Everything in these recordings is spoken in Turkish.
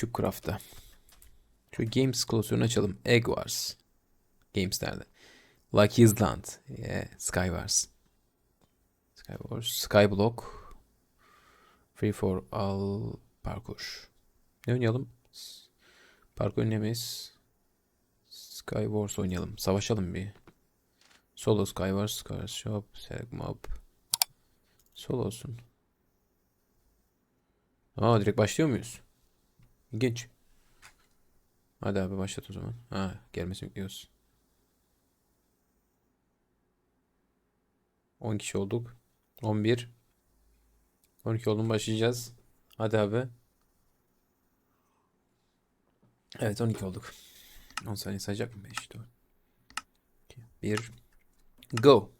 Cubecraft'ta. Şu Games klasörünü açalım. Egg Wars. Games nerede? Lucky Island. Yeah. Sky Wars. Sky Wars. Skyblock. Free for all parkur. Ne oynayalım? Parkur oynayamayız. Sky Wars oynayalım. Savaşalım bir. Solo Sky Wars. Sky Wars Shop. Select. Solo olsun. Aa direkt başlıyor muyuz? İlginç. Hadi abi başlat o zaman. Ha gelmesini bekliyoruz. 10 kişi olduk. 11. 12 oldum başlayacağız. Hadi abi. Evet 12 olduk. 10 saniye sayacak mı? 5, 4, 2, 1. Go.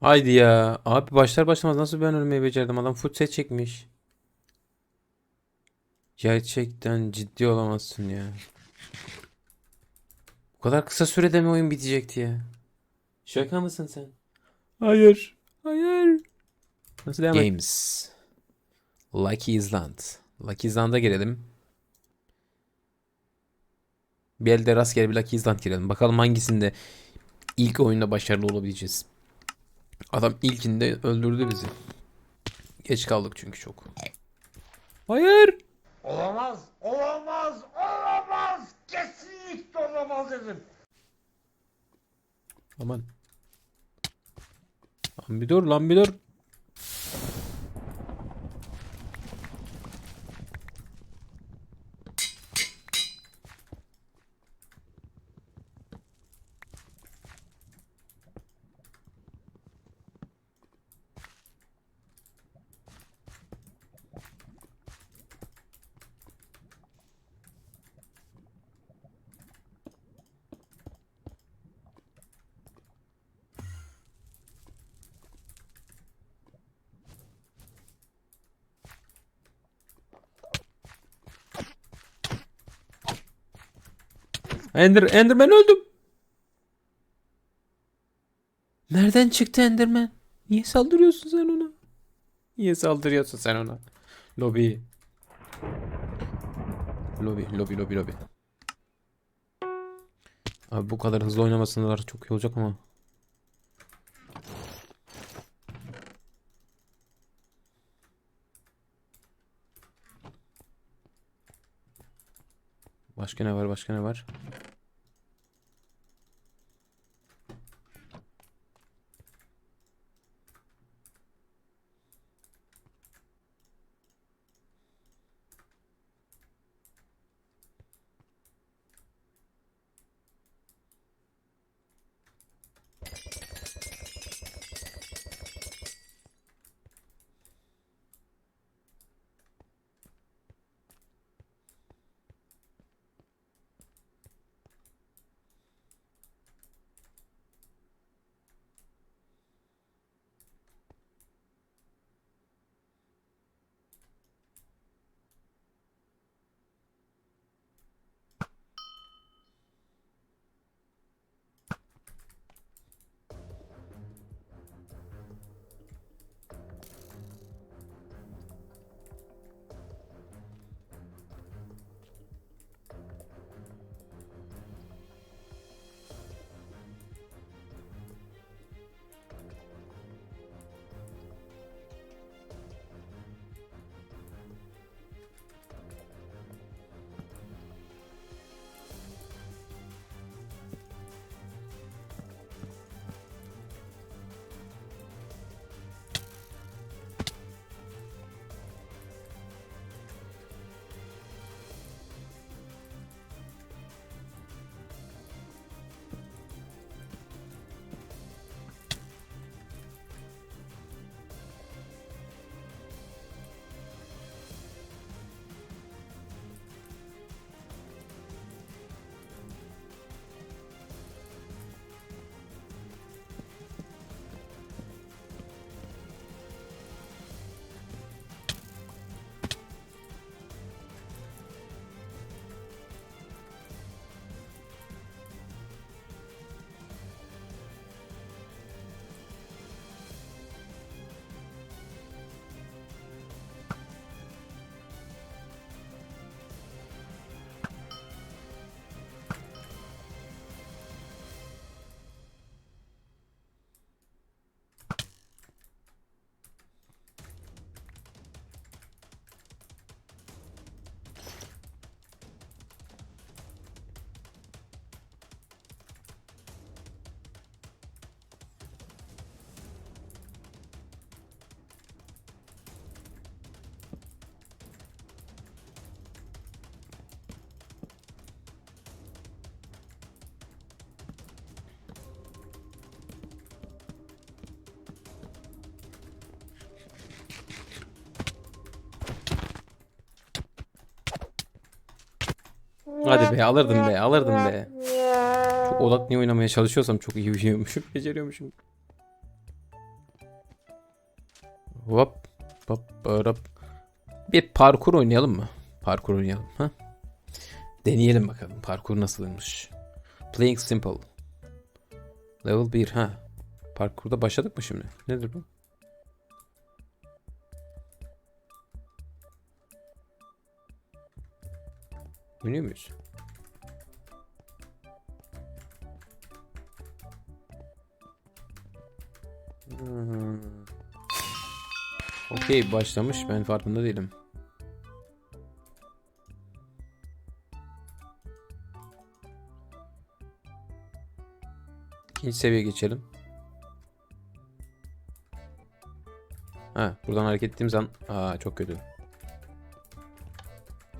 Haydi ya. Abi başlar başlamaz nasıl ben ölmeyi becerdim? Adam full set çekmiş. Gerçekten ciddi olamazsın ya. Bu kadar kısa sürede mi oyun bitecekti ya? Şaka mısın sen? Hayır. Hayır. Nasıl devam Games. Lucky Island. Lucky Island'a girelim. Bir elde rastgele bir Lucky Island girelim. Bakalım hangisinde ilk oyunda başarılı olabileceğiz. Adam ilkinde öldürdü bizi. Geç kaldık çünkü çok. Hayır. Olamaz, olamaz, olamaz. Kesinlikle olamaz dedim. Aman. Lan bir dur lan bir dur. Ender, Enderman öldüm. Nereden çıktı Enderman? Niye saldırıyorsun sen ona? Niye saldırıyorsun sen ona? Lobi. Lobi, lobi, lobi, lobi. Abi bu kadar hızlı oynamasınlar çok iyi olacak ama. Başka ne var? Başka ne var? Hadi be alırdım be alırdım be. Çok odaklı oynamaya çalışıyorsam çok iyi biliyormuşum. Beceriyormuşum. Hop hop hop. Bir parkur oynayalım mı? Parkur oynayalım ha? Deneyelim bakalım parkur nasılmış. Playing simple. Level 1 ha. Parkurda başladık mı şimdi? Nedir bu? Oynuyor muyuz? Hmm. Okey başlamış ben farkında değilim. İkinci seviye geçelim. Ha buradan hareket ettiğim zaman aa çok kötü.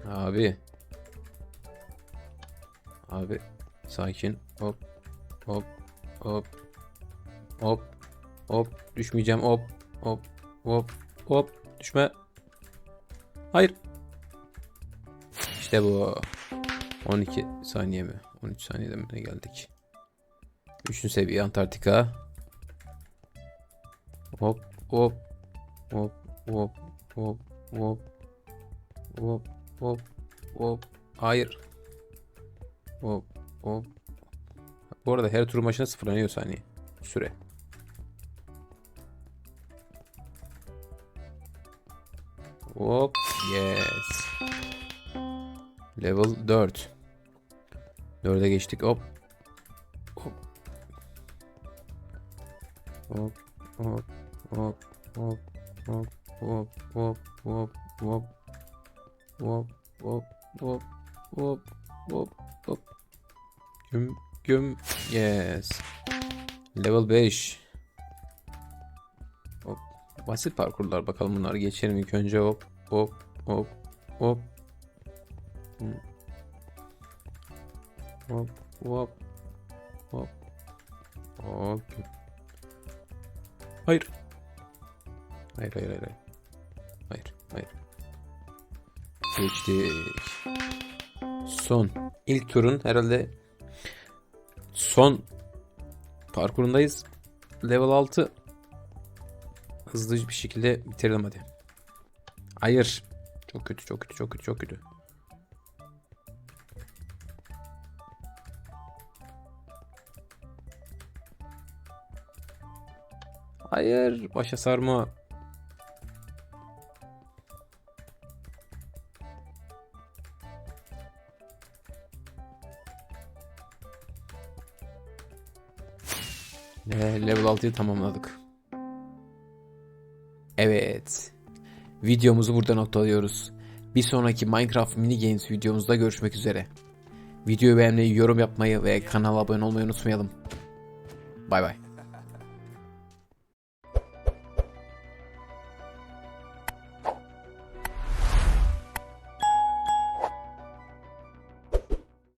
Abi. Abi sakin. Hop hop hop hop hop düşmeyeceğim hop hop hop hop düşme. Hayır. İşte bu. 12 saniye mi? 13 saniyede mi ne geldik? Üçüncü seviye Antarktika. Hop hop hop hop hop hop hop hop hop hayır hop hop bu arada her tur başına sıfırlanıyor saniye süre. Hop yes. Level 4 4'e geçtik hop. Hop hop hop hop hop hop hop hop hop. Hop hop hop hop hop hop güm güm yes level 5 hop basit parkurlar bakalım bunları geçelim ilk önce hop hop hop hop hop hop hop hop. Hayır hayır hayır. Hayır hayır. hayır. Geçtik. Son. İlk turun herhalde son parkurundayız. Level 6 hızlı bir şekilde bitirelim hadi. Hayır. Çok kötü çok kötü çok kötü çok kötü. Hayır, başa sarma. Ve level 6'yı tamamladık. Evet. Videomuzu burada noktalıyoruz. Bir sonraki Minecraft Mini Games videomuzda görüşmek üzere. Videoyu beğenmeyi, yorum yapmayı ve kanala abone olmayı unutmayalım. Bay bay.